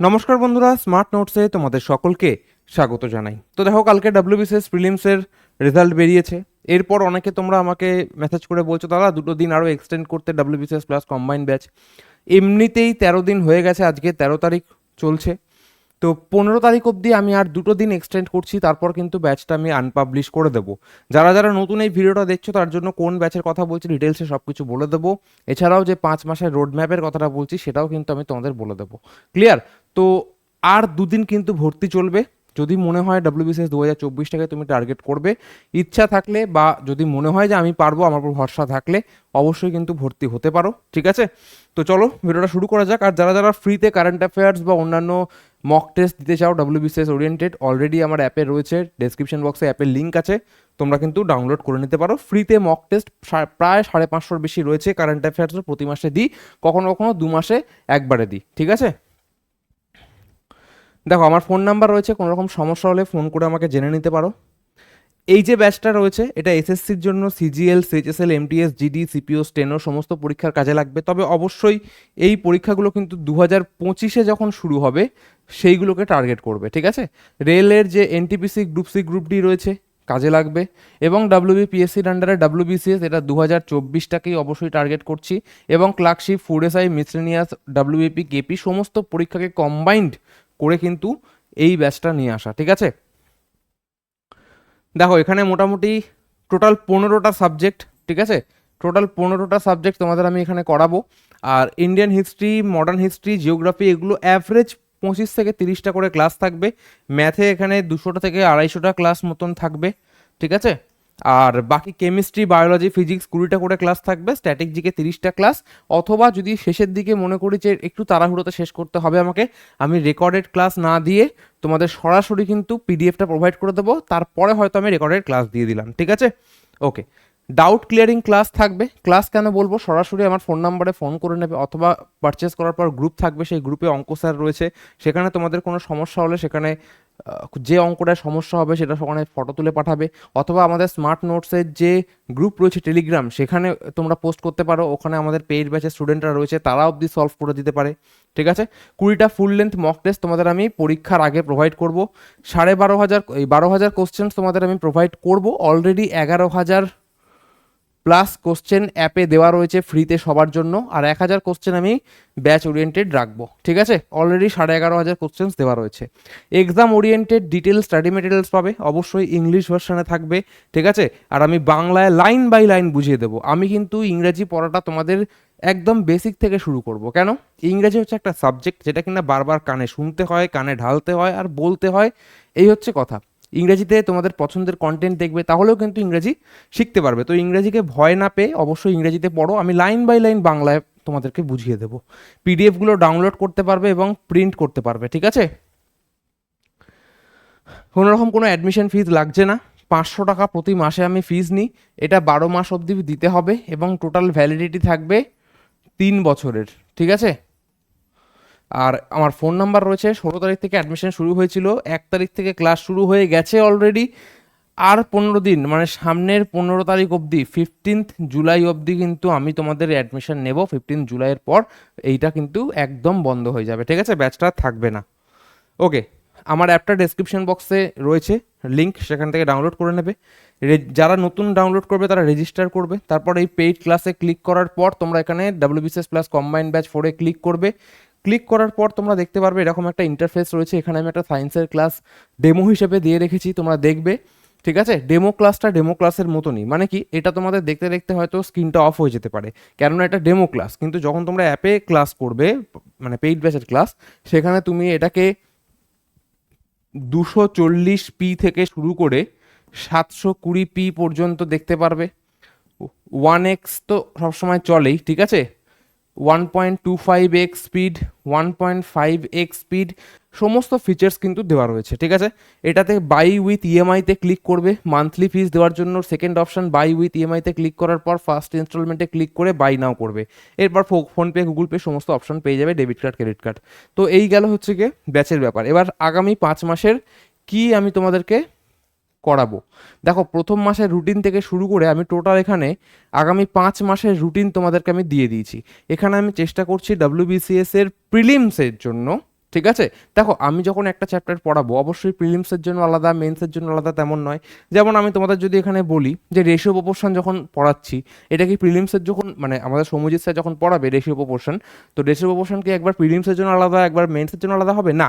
নমস্কার বন্ধুরা স্মার্ট নোটসে তোমাদের সকলকে স্বাগত জানাই। তো দেখো, কালকে ডাব্লিউবিসিএস প্রিলিমসের রেজাল্ট বেরিয়েছে। এরপর অনেকে তোমরা আমাকে মেসেজ করে বলছো, দাদা, দুটো দিন আরও এক্সটেন্ড করতে ডাব্লিউবিসিএস প্লাস কম্বাইন ব্যাচ এমনিতেই তেরো দিন হয়ে গেছে, আজকে তেরো তারিখ চলছে। তো পনেরো তারিখ অবধি আমি আর দুটো দিন এক্সটেন্ড করছি, তারপর কিন্তু ব্যাচটা আমি আনপাবলিশ করে দেবো। যারা যারা নতুন এই ভিডিওটা দেখছ, তার জন্য কোন ব্যাচের কথা বলছি ডিটেলসে সব কিছু বলে দেবো। এছাড়াও যে পাঁচ মাসের রোড ম্যাপের কথাটা বলছি, সেটাও কিন্তু আমি তোমাদের বলে দেবো। ক্লিয়ার তো আর দুদিন কিন্তু ভর্তি চলবে। যদি মনে হয় ডাব্লিউবিসিএস দু হাজার চব্বিশটাকে তুমি টার্গেট করবে, ইচ্ছা থাকলে বা যদি মনে হয় যে আমি পারব, আমার উপর ভরসা থাকলে অবশ্যই কিন্তু ভর্তি হতে পারো, ঠিক আছে? তো চলো, ভিডিওটা শুরু করা যাক। আর যারা যারা ফ্রিতে কারেন্ট অ্যাফেয়ার্স বা অন্যান্য মক টেস্ট দিতে চাও ডাব্লিউবিসিএস ওরিয়েন্টেড অলরেডি আমার অ্যাপে রয়েছে ডেসক্রিপশন বক্সে অ্যাপের লিঙ্ক আছে, তোমরা কিন্তু ডাউনলোড করে নিতে পারো। ফ্রিতে মক টেস্ট প্রায় সাড়ে পাঁচশোর বেশি রয়েছে কারেন্ট অ্যাফেয়ার্সও প্রতি মাসে দিই, কখনো কখনো দু মাসে একবারে দিই, ঠিক আছে? দেখো, আমার ফোন নাম্বার রয়েছে কোনো রকম সমস্যা হলে ফোন করে আমাকে জেনে নিতে পারো। এই যে ব্যাচটা রয়েছে, এটা এসএসসির জন্য CGL CHSL MTS GD CPO steno সমস্ত পরীক্ষার কাজে লাগবে। তবে অবশ্যই এই পরীক্ষাগুলো কিন্তু দু হাজার পঁচিশে যখন শুরু হবে, সেইগুলোকে টার্গেট করবে, ঠিক আছে? রেলের যে NTPC group C group D রয়েছে, কাজে লাগবে। এবং ডাব্লিউবিপিএসসির আন্ডারে ডাব্লিউবিসিএস এটা দু হাজার চব্বিশটাকেই অবশ্যই টার্গেট করছি। এবং clerkship food SI miscellaneous WBP KP সমস্ত পরীক্ষাকে কম্বাইন্ড করে কিন্তু এই ব্যাচটা নিয়ে আসা, ঠিক আছে? দেখো, এখানে মোটামুটি টোটাল পনেরোটা সাবজেক্ট ঠিক আছে? টোটাল পনেরোটা সাবজেক্ট তোমাদের আমি এখানে করাবো। আর Indian history modern history geography এগুলো অ্যাভারেজ পঁচিশ থেকে তিরিশটা করে ক্লাস থাকবে। ম্যাথে এখানে দুশোটা থেকে আড়াইশোটা ক্লাস মতন থাকবে, ঠিক আছে? আর বাকি কেমিস্ট্রি, বায়োলজি, ফিজিক্স কুড়িটা করে ক্লাস থাকবে, স্ট্যাটিক জিকে তিরিশটা ক্লাস। অথবা যদি শেষের দিকে মনে করি যে একটু তাড়াহুড়োতে শেষ করতে হবে আমাকে, আমি রেকর্ডেড ক্লাস না দিয়ে তোমাদের সরাসরি কিন্তু পিডিএফটা প্রোভাইড করে দেবো। তারপরে হয়তো আমি রেকর্ডেড ক্লাস দিয়ে দিলাম, ঠিক আছে? ওকে ডাউট ক্লিয়ারিং ক্লাস থাকবে। ক্লাস কেন বলব? সরাসরি আমার ফোন নাম্বারে ফোন করে নেবে, অথবা পারচেস করার পর গ্রুপ থাকবে, সেই গ্রুপে অঙ্ক স্যার রয়েছে। সেখানে তোমাদের কোনো সমস্যা হলে সেখানে যে অঙ্কটায় সমস্যা হবে সেটা ওখানে ফটো তুলে পাঠাবে। অথবা আমাদের স্মার্ট নোটসের যে গ্রুপ রয়েছে টেলিগ্রাম সেখানে তোমরা পোস্ট করতে পারো। ওখানে আমাদের পেইড ব্যাচের স্টুডেন্টরা রয়েছে তারা অবধি সলভ করে দিতে পারে। ঠিক আছে? কুড়িটা ফুল লেন্থ মক টেস্ট তোমাদের আমি পরীক্ষার আগে প্রোভাইড করব। সাড়ে বারো হাজার, এই বারো হাজার কোশ্চেন্স তোমাদের আমি প্রোভাইড করব। অলরেডি এগারো হাজার প্লাস কোশ্চেন অ্যাপে দেওয়া রয়েছে ফ্রিতে সবার জন্য। আর এক হাজার কোশ্চেন আমি ব্যাচ ওরিয়েন্টেড রাখব। ঠিক আছে? অলরেডি সাড়ে এগারো হাজার কোশ্চেন্স দেওয়া রয়েছে। Exam oriented details study materials পাবে। অবশ্যই ইংলিশ ভার্সানে থাকবে। ঠিক আছে? আর আমি বাংলায় লাইন বাই লাইন বুঝিয়ে দেবো। আমি কিন্তু ইংরাজি পড়াটা তোমাদের একদম বেসিক থেকে শুরু করব। কেন? ইংরেজি হচ্ছে একটা সাবজেক্ট যেটা কিনা বারবার কানে শুনতে হয়, কানে ঢালতে হয়, আর বলতে হয়। এই হচ্ছে কথা। ইংরেজিতে তোমাদের পছন্দের কন্টেন্ট দেখবে, তাহলেও কিন্তু ইংরেজি শিখতে পারবে। তো ইংরেজিকে ভয় না পেয়ে অবশ্যই ইংরেজিতে পড়ো। আমি লাইন বাই লাইন বাংলায় তোমাদেরকে বুঝিয়ে দেবো। পিডিএফগুলো ডাউনলোড করতে পারবে এবং প্রিন্ট করতে পারবে, ঠিক আছে? কোনো রকম কোনো অ্যাডমিশন ফিজ লাগছে না। পাঁচশো টাকা প্রতি মাসে আমি ফিজ নিই। এটা বারো মাস অবধি দিতে হবে এবং টোটাল ভ্যালিডিটি থাকবে তিন বছরের, ঠিক আছে? আর আমার ফোন নাম্বার রয়েছে, ষোলো তারিখ থেকে অ্যাডমিশন শুরু হয়েছিল, এক তারিখ থেকে ক্লাস শুরু হয়ে গেছে অলরেডি আর পনেরো দিন মানে সামনের পনেরো তারিখ অবধি ফিফটিন্থ জুলাই অবধি কিন্তু আমি তোমাদের অ্যাডমিশন নেব ফিফটিন্থ জুলাইয়ের পর এইটা কিন্তু একদম বন্ধ হয়ে যাবে, ঠিক আছে? ব্যাচটা থাকবে না। ওকে আমার অ্যাপটা ডেসক্রিপশন বক্সে রয়েছে লিঙ্ক সেখান থেকে ডাউনলোড করে নেবে। যারা নতুন ডাউনলোড করবে, তারা রেজিস্টার করবে। তারপর এই পেইড ক্লাসে ক্লিক করার পর তোমরা এখানে ডাব্লিউবিসিএস প্লাস কম্বাইন ব্যাচ ফোরে ক্লিক করবে। ক্লিক করার পর তোমরা দেখতে পারবে এরকম একটা ইন্টারফেস রয়েছে। এখানে আমি একটা সায়েন্সের ক্লাস ডেমো হিসেবে দিয়ে রেখেছি, তোমরা দেখবে। ঠিক আছে? ডেমো ক্লাসটা ডেমো ক্লাসের মতনই। মানে কি? এটা তোমাদের দেখতে দেখতে হয়তো স্ক্রিনটা অফ হয়ে যেতে পারে। কেননা এটা ডেমো ক্লাস কিন্তু যখন তোমরা অ্যাপে ক্লাস করবে মানে পেইড ব্যাচের ক্লাস সেখানে তুমি এটাকে দুশো চল্লিশ পি থেকে শুরু করে সাতশো কুড়ি পি পর্যন্ত দেখতে পারবে। ওয়ান এক্স তো সবসময় চলেই। ঠিক আছে? One point two five x speed one point five x speed সমস্ত ফিচার্স কিন্তু দেওয়া রয়েছে, ঠিক আছে? এটাতে বাই উইথ ইএমআইতে ক্লিক করবে মান্থলি ফিস দেওয়ার জন্য সেকেন্ড অপশন বাই উইথ ইএমআইতে ক্লিক করার পর ফার্স্ট ইনস্টলমেন্টে ক্লিক করে বাই নাও করবে। এরপর ফোনপে গুগল পে সমস্ত অপশন পেয়ে যাবে ডেবিট কার্ড ক্রেডিট কার্ড তো এই গেল হচ্ছে গিয়ে ব্যাচের ব্যাপার। এবার আগামী পাঁচ মাসের কি আমি তোমাদেরকে করাবো। দেখো, প্রথম মাসের রুটিন থেকে শুরু করে আমি টোটাল এখানে আগামী পাঁচ মাসের রুটিন তোমাদেরকে আমি দিয়ে দিয়েছি। এখানে আমি চেষ্টা করছি ডাব্লিউবিসিএস এর প্রিলিমসের জন্য, ঠিক আছে? দেখো, আমি যখন একটা চ্যাপ্টার পড়াবো, অবশ্যই প্রিলিমসের জন্য আলাদা মেন্সের জন্য আলাদা তেমন নয়। যেমন আমি তোমাদের যদি এখানে বলি যে রেশিও প্রপোর্শন যখন পড়াচ্ছি, এটা কি প্রিলিমসের যখন মানে আমাদের সৌমজিৎ স্যার যখন পড়াবে রেশিও প্রপোর্শন তো রেশিও প্রপোর্শন কি একবার প্রিলিমসের জন্য আলাদা, একবার মেন্সের জন্য আলাদা হবে? না।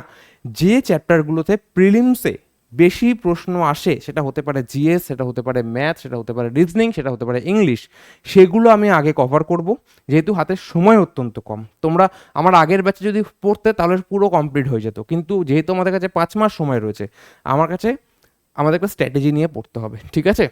যে চ্যাপ্টারগুলোতে প্রিলিমসে বেশি প্রশ্ন আসে, সেটা হতে পারে জিএস, সেটা হতে পারে ম্যাথ, সেটা হতে পারে রিজনিং, সেটা হতে পারে ইংলিশ, সেগুলো আমি আগে কভার করব। যেহেতু হাতে সময় অত্যন্ত কম, তোমরা আমার আগের ব্যাচে যদি পড়তে তাহলে পুরো কমপ্লিট হয়ে যেত। কিন্তু যেহেতু আমাদের কাছে পাঁচ মাস সময় রয়েছে, আমার কাছে আমাদের একটা স্ট্র্যাটেজি নিয়ে পড়তে হবে, ঠিক আছে?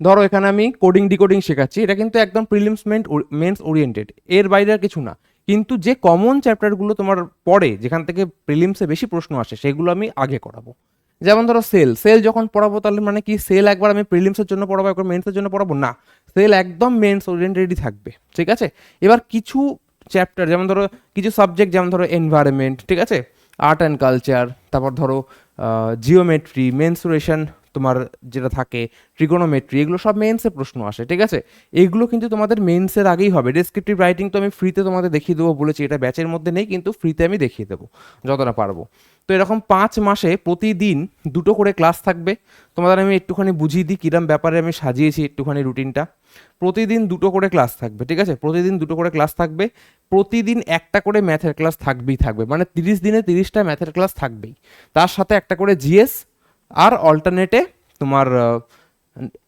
ধরো এখানে আমি কোডিং ডিকোডিং শেখাচ্ছি, এটা কিন্তু একদম প্রিলিমস মেন্ট মেন্স ওরিয়েন্টেড এর বাইরে আর কিছু না। কিন্তু যে কমন চ্যাপ্টারগুলো তোমার পড়ে, যেখান থেকে প্রিলিমসে বেশি প্রশ্ন আসে, সেগুলো আমি আগে করাবো। যেমন ধরো সেল সেল যখন পড়াবো তাহলে মানে কি সেল একবার আমি প্রিলিমসের জন্য পড়াবো, একবার মেন্সের জন্য পড়াবো? না সেল একদম মেন্স ওরিয়েন্টেডই থাকবে, ঠিক আছে? এবার কিছু চ্যাপ্টার যেমন ধরো কিছু সাবজেক্ট যেমন ধরো এনভায়রনমেন্ট ঠিক আছে? আর্ট অ্যান্ড কালচার তারপর ধরো জিওমেট্রি মেন্সুরেশন তোমার যেটা থাকে ট্রিগোনোমেট্রি এগুলো সব মেন্সে প্রশ্ন আসে, ঠিক আছে? এগুলো কিন্তু তোমাদের মেন্সের আগেই হবে। ডেসক্রিপটিভ রাইটিং তো আমি ফ্রিতে তোমাদের দেখিয়ে দেবো, বলেছি এটা ব্যাচের মধ্যে নেই, কিন্তু ফ্রিতে আমি দেখিয়ে দেবো, যতটা পারব। তো এরকম পাঁচ মাসে প্রতিদিন দুটো করে ক্লাস থাকবে। তোমাদের আমি একটুখানি বুঝিয়ে দিই কিরম ব্যাপারে আমি সাজিয়েছি একটুখানি রুটিনটা প্রতিদিন দুটো করে ক্লাস থাকবে, ঠিক আছে? প্রতিদিন দুটো করে ক্লাস থাকবে। প্রতিদিন একটা করে ম্যাথের ক্লাস থাকবেই থাকবে। মানে তিরিশ দিনে তিরিশটা ম্যাথের ক্লাস থাকবেই। তার সাথে একটা করে জিএস আর অল্টারনেটে তোমার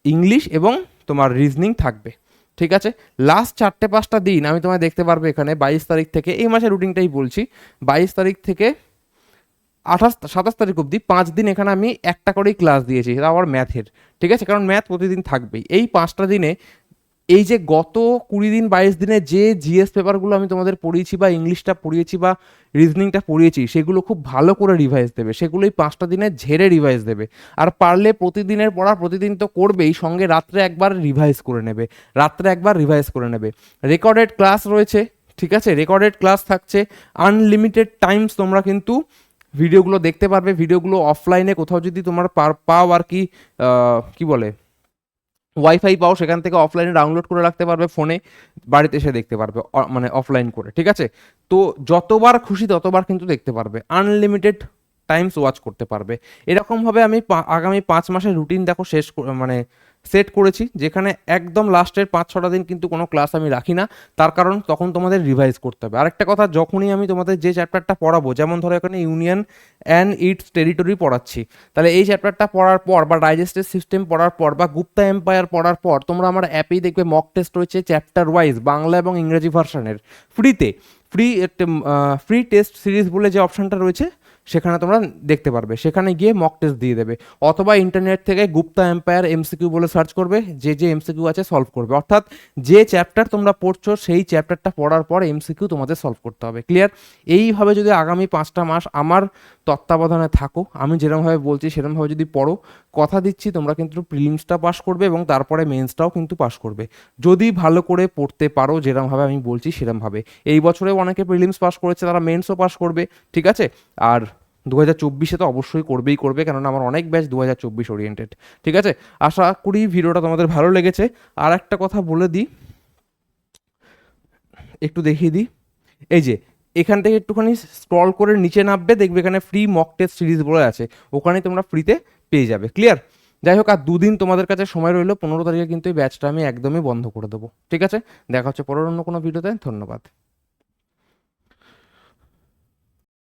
ইংলিশ এবং তোমার রিজনিং থাকবে। ঠিক আছে? লাস্ট চারটে পাঁচটা দিন আমি তোমায় দেখতে পারব এখানে বাইশ তারিখ থেকে, এই মাসের রুটিনটাই বলছি। বাইশ তারিখ থেকে আঠাশ, সাতাশ তারিখ অবধি পাঁচ দিন এখানে আমি একটা করেই ক্লাস দিয়েছি, সেটা আবার ম্যাথের ঠিক আছে? কারণ ম্যাথ প্রতিদিন থাকবেই। এই পাঁচটা দিনে এই যে গত কুড়ি দিন, বাইশ দিনে যে জিএস পেপারগুলো আমি তোমাদের পড়িয়েছি বা ইংলিশটা পড়িয়েছি বা রিজনিংটা পড়িয়েছি, সেগুলো খুব ভালো করে রিভাইজ দেবে। সেগুলো এই পাঁচটা দিনে ঝেড়ে রিভাইজ দেবে। আর পারলে প্রতিদিনের পড়া, প্রতিদিন তো করবেই, সঙ্গে রাত্রে একবার রিভাইজ করে নেবে। রাত্রে একবার রিভাইজ করে নেবে। রেকর্ডেড ক্লাস রয়েছে, ঠিক আছে? রেকর্ডেড ক্লাস থাকছে। আনলিমিটেড টাইমস তোমরা কিন্তু ভিডিওগুলো দেখতে পারবে। ভিডিওগুলো অফলাইনে কোথাও যদি তোমার পাও আর কি কি বলে? ওয়াইফাই পাও, সেখান থেকে অফলাইনে ডাউনলোড করে রাখতে পারবে ফোনে বাড়িতে এসে দেখতে পারবে মানে অফলাইন করে, ঠিক আছে? তো যতবার খুশি ততবার কিন্তু দেখতে পারবে। আনলিমিটেড টাইমস ওয়াচ করতে পারবে। এরকমভাবে আমি আগামী পাঁচ মাসের রুটিন দেখো শেষ মানে সেট করেছি, যেখানে একদম লাস্টের পাঁচ ছটা দিন কিন্তু কোনো ক্লাস আমি রাখি না। তার কারণ তখন তোমাদের রিভাইজ করতে হবে। আরেকটা কথা, যখনই আমি তোমাদের যে চ্যাপ্টারটা পড়াবো, যেমন ধরো এখানে ইউনিয়ন অ্যান্ড ইটস টেরিটরি পড়াচ্ছি, তাহলে এই চ্যাপ্টারটা পড়ার পর বা ডাইজেস্টিভ সিস্টেম পড়ার পর বা গুপ্তা এম্পায়ার পড়ার পর তোমরা আমার অ্যাপেই দেখবে মক টেস্ট রয়েছে চ্যাপ্টার ওয়াইজ বাংলা এবং ইংরেজি ভার্সনের ফ্রিতে ফ্রি ফ্রি টেস্ট সিরিজ বলে যে অপশনটা রয়েছে সেখানে তোমরা দেখতে পারবে। সেখানে গিয়ে মক টেস্ট দিয়ে দেবে। অথবা ইন্টারনেট থেকে গুপ্তা এম্পায়ার এমসিকিউ বলে সার্চ করবে। যে যে এমসিকিউ আছে সলভ করবে। অর্থাৎ যে চ্যাপ্টার তোমরা পড়ছো, সেই চ্যাপ্টারটা পড়ার পর এমসিকিউ তোমাদের সলভ করতে হবে। ক্লিয়ার এইভাবে যদি আগামী পাঁচটা মাস আমার তত্ত্বাবধানে থাকো, আমি যেরকমভাবে বলছি সেরকমভাবে যদি পড়ো কথা দিচ্ছি, তোমরা কিন্তু প্রিলিমসটা পাস করবে এবং তারপরে মেন্সটাও কিন্তু পাস করবে। যদি ভালো করে পড়তে পারো, যেরমভাবে আমি বলছি সেরমভাবে। এই বছরেও অনেকে প্রিলিমস পাস করেছে, তারা মেন্সও পাস করবে, ঠিক আছে? আর দু হাজার চব্বিশে তো অবশ্যই করবেই করবে, কেননা আমার অনেক ব্যাচ দু হাজার চব্বিশ ওরিয়েন্টেড ঠিক আছে? আশা করি ভিডিওটা তোমাদের ভালো লেগেছে। আর একটা কথা বলে দিই, একটু দেখিয়ে দিই। এই যে, এখান থেকে একটুখানি স্ক্রল করে নিচে নামবে, দেখবে এখানে ফ্রি মক টেস্ট সিরিজ বলে আছে। ওখানে তোমরা ফ্রিতে পেয়ে যাবে। ক্লিয়ার যাই হোক, আর দুদিন তোমাদের কাছে সময় রইল, পনেরো তারিখে কিন্তু এই ব্যাচটা আমি একদমই বন্ধ করে দেবো। ঠিক আছে? দেখা হচ্ছে পরের অন্য কোনো ভিডিওতে ধন্যবাদ।